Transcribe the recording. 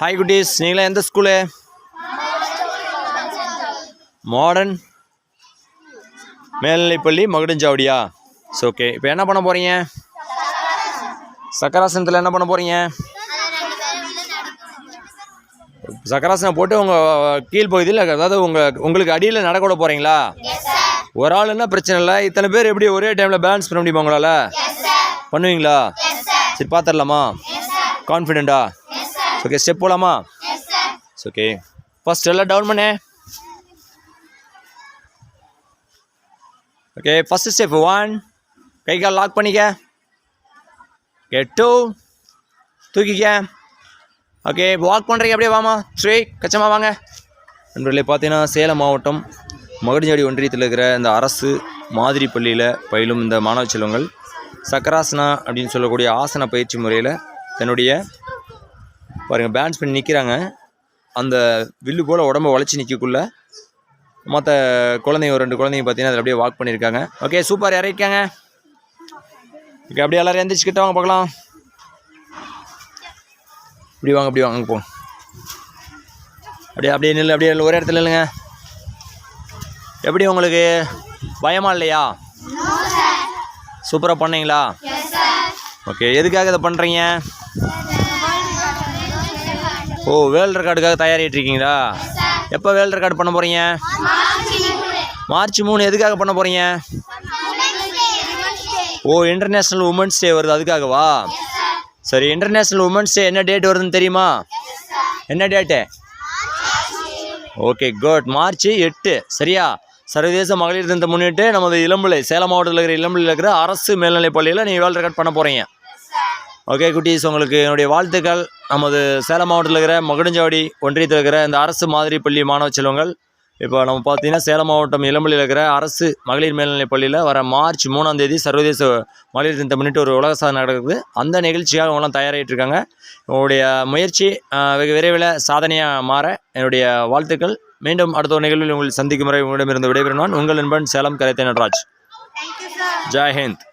Hi குட்டீஸ் நீங்களாம் எந்த ஸ்கூலு மாடர்ன் மேல்நிலைப்பள்ளி மகுடஞ்சாவடியா? ஸோ ஓகே இப்போ என்ன பண்ண போகிறீங்க சக்கராசனத்தில் என்ன பண்ண போகிறீங்க சக்கராசனம் போட்டு உங்கள் கீழ்ப்பகுதியில் அதாவது உங்கள் உங்களுக்கு அடியில் நடக்க விட போகிறீங்களா ஒரு ஆளுன்னா பிரச்சனை இல்லை? இத்தனை பேர் எப்படி ஒரே டைமில் பேலன்ஸ் பண்ண முடியுமா உங்களால்? பண்ணுவீங்களா? சரி பார்த்துடலாமா கான்ஃபிடென்ட்டா ஓகே ஸ்டெப் போகலாமா ஓகே ஃபர்ஸ்ட் எல்லாம் டவுன் பண்ணு. ஓகே ஃபஸ்ட்டு ஸ்டெப் ஒன் கை கால் லாக் பண்ணிக்க. ஓகே டூ தூக்கிக்க. ஓகே வாக் பண்ணுறீங்க அப்படியே வாமா. ஸ்ரீ கச்சமா வாங்க. நண்பர்களே பார்த்தீங்கன்னா சேலம் மாவட்டம் மகுடிஞ்சாடி ஒன்றியத்தில் இருக்கிற இந்த அரசு மாதிரி பள்ளியில் பயிலும் இந்த மாணவ செல்வங்கள் சக்கராசனா அப்படின்னு சொல்லக்கூடிய ஆசன பயிற்சி முறையில் தன்னுடைய பாருங்கள் பேலன்ஸ் பண்ணி நிற்கிறாங்க அந்த வில்லு போல் உடம்ப உழைச்சி நிற்கக்குள்ள மற்ற குழந்தைங்க ஒரு ரெண்டு குழந்தைங்க பார்த்தீங்கன்னா அதில் அப்படியே வாக் பண்ணியிருக்காங்க ஓகே சூப்பர் இறக்கிக்காங்க ஓகே அப்படியே எல்லோரும் எந்திரிச்சுக்கிட்ட வாங்க பார்க்கலாம். இப்படி வாங்க அப்படி வாங்க போ. அப்படியே அப்படியே நில்லு அப்படியே ஒரே இடத்துல இல்லைங்க எப்படி உங்களுக்கு? பயமா இல்லையா? சூப்பராக பண்ணீங்களா? ஓகே எதுக்காக இதை பண்ணுறீங்க ஓ வேல்டர் ரெக்கார்டுக்காக தயாரிட்டு இருக்கீங்களா எப்போ வேர்ல்டு ரெக்கார்டு பண்ண போகிறீங்க மார்ச் மூணு. எதுக்காக பண்ண போகிறீங்க ஓ இன்டர்நேஷ்னல் உமன்ஸ் டே வருது அதுக்காகவா? சரி இன்டர்நேஷ்னல் உமன்ஸ் டே என்ன டேட் வருதுன்னு தெரியுமா? என்ன டேட்டு ஓகே குட் மார்ச் எட்டு. சரியா? சர்வதேச மகளிர் தினத்தை முன்னிட்டு நமது இளம்பிள்ளை சேலம் மாவட்டத்தில் இருக்கிற இளம்பிள்ளையில் இருக்கிற அரசு மேல்நிலைப் பள்ளியில் நீங்கள் வேர்ல்டு ரெக்கார்ட் பண்ண போகிறீங்க ஓகே குட்டீஸ் உங்களுக்கு என்னுடைய வாழ்த்துக்கள். நமது சேலம் மாவட்டத்தில் இருக்கிற மகுடஞ்சாவடி ஒன்றியத்தில் இருக்கிற இந்த அரசு மாதிரி பள்ளி மாணவ செல்வங்கள் இப்போ நம்ம பார்த்தீங்கன்னா சேலம் மாவட்டம் இளம்பள்ளியில் இருக்கிற அரசு மகளிர் மேல்நிலைப் பள்ளியில் வர மார்ச் மூணாம் தேதி சர்வதேச மகளிர் தினத்தை முன்னிட்டு ஒரு உலக சாதனை நடக்குது. அந்த நிகழ்ச்சியாக அவங்களாம் தயாராகிட்டு இருக்காங்க. உங்களுடைய முயற்சி வெகு விரைவில் சாதனையாக மாற என்னுடைய வாழ்த்துக்கள். மீண்டும் அடுத்த ஒரு நிகழ்வில் உங்களை சந்திக்கும் முறை உங்களிடமிருந்து விடைபெறும் நான் உங்கள் நண்பன் சேலம் கரைத்தை நடராஜ் ஜெய் ஹிந்த்.